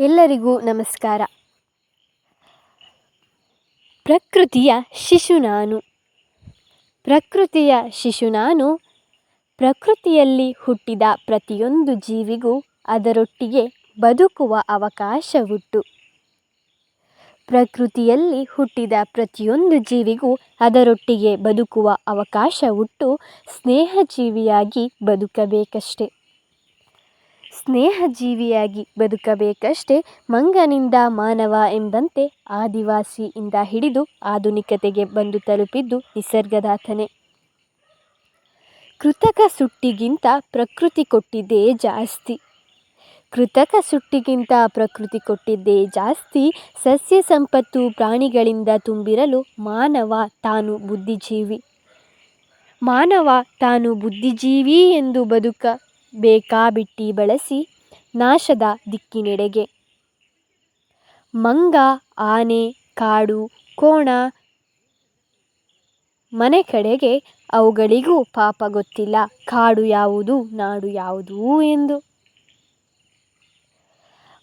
ಎಲ್ಲರಿಗೂ ನಮಸ್ಕಾರ. ಪ್ರಕೃತಿಯ ಶಿಶು ನಾನು. ಪ್ರಕೃತಿಯ ಶಿಶು ನಾನು. ಪ್ರಕೃತಿಯಲ್ಲಿ ಹುಟ್ಟಿದ ಪ್ರತಿಯೊಂದು ಜೀವಿಗೂ ಅದರೊಟ್ಟಿಗೆ ಬದುಕುವ ಅವಕಾಶವುಂಟು. ಪ್ರಕೃತಿಯಲ್ಲಿ ಹುಟ್ಟಿದ ಪ್ರತಿಯೊಂದು ಜೀವಿಗೂ ಅದರೊಟ್ಟಿಗೆ ಬದುಕುವ ಅವಕಾಶವುಂಟು. ಸ್ನೇಹಜೀವಿಯಾಗಿ ಬದುಕಬೇಕಷ್ಟೆ. ಸ್ನೇಹಜೀವಿಯಾಗಿ ಬದುಕಬೇಕಷ್ಟೇ ಮಂಗನಿಂದ ಮಾನವ ಎಂಬಂತೆ ಆದಿವಾಸಿಯಿಂದ ಹಿಡಿದು ಆಧುನಿಕತೆಗೆ ಬಂದು ತಲುಪಿದ್ದು ನಿಸರ್ಗದಾತನೆ. ಕೃತಕ ಸುಟ್ಟಿಗಿಂತ ಪ್ರಕೃತಿ ಕೊಟ್ಟಿದ್ದೇ ಜಾಸ್ತಿ. ಕೃತಕ ಸುಟ್ಟಿಗಿಂತ ಪ್ರಕೃತಿ ಕೊಟ್ಟಿದ್ದೇ ಜಾಸ್ತಿ ಸಸ್ಯ ಸಂಪತ್ತು ಪ್ರಾಣಿಗಳಿಂದ ತುಂಬಿರಲು ಮಾನವ ತಾನು ಬುದ್ಧಿಜೀವಿ. ಮಾನವ ತಾನು ಬುದ್ಧಿಜೀವಿ ಎಂದು ಬದುಕ ಬೇಕಾಬಿಟ್ಟಿ ಬಳಸಿ ನಾಶದ ದಿಕ್ಕಿನೆಡೆಗೆ. ಮಂಗ, ಆನೆ, ಕಾಡು, ಕೋಣ, ಮನೆ ಕಡೆಗೆ ಅವುಗಳಿಗೂ ಪಾಪ ಗೊತ್ತಿಲ್ಲ. ಕಾಡು ಯಾವುದು, ನಾಡು ಯಾವುದು ಎಂದು.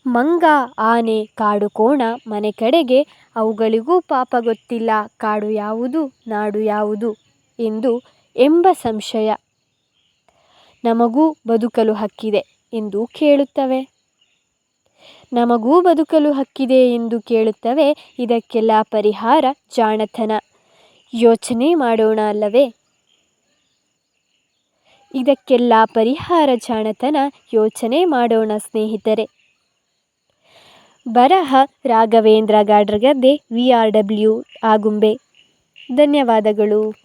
ಮಂಗ, ಆನೆ, ಕಾಡು, ಕೋಣ, ಮನೆ ಕಡೆಗೆ ಅವುಗಳಿಗೂ ಪಾಪ ಗೊತ್ತಿಲ್ಲ. ಕಾಡು ಯಾವುದು, ನಾಡು ಯಾವುದು ಎಂದು ಎಂಬ ಸಂಶಯ. ನಮಗೂ ಬದುಕಲು ಹಕ್ಕಿದೆ ಎಂದು ಕೇಳುತ್ತವೆ. ನಮಗೂ ಬದುಕಲು ಹಕ್ಕಿದೆ ಎಂದು ಕೇಳುತ್ತವೆ, ಇದಕ್ಕೆಲ್ಲ ಪರಿಹಾರ ಜಾಣತನ. ಯೋಚನೆ ಮಾಡೋಣ ಅಲ್ಲವೇ? ಇದಕ್ಕೆಲ್ಲ ಪರಿಹಾರ ಜಾಣತನ, ಯೋಚನೆ ಮಾಡೋಣ ಸ್ನೇಹಿತರೆ. ಬರಹ, Raghavendra Gadragadde, V R W, Agumbe. ಧನ್ಯವಾದಗಳು.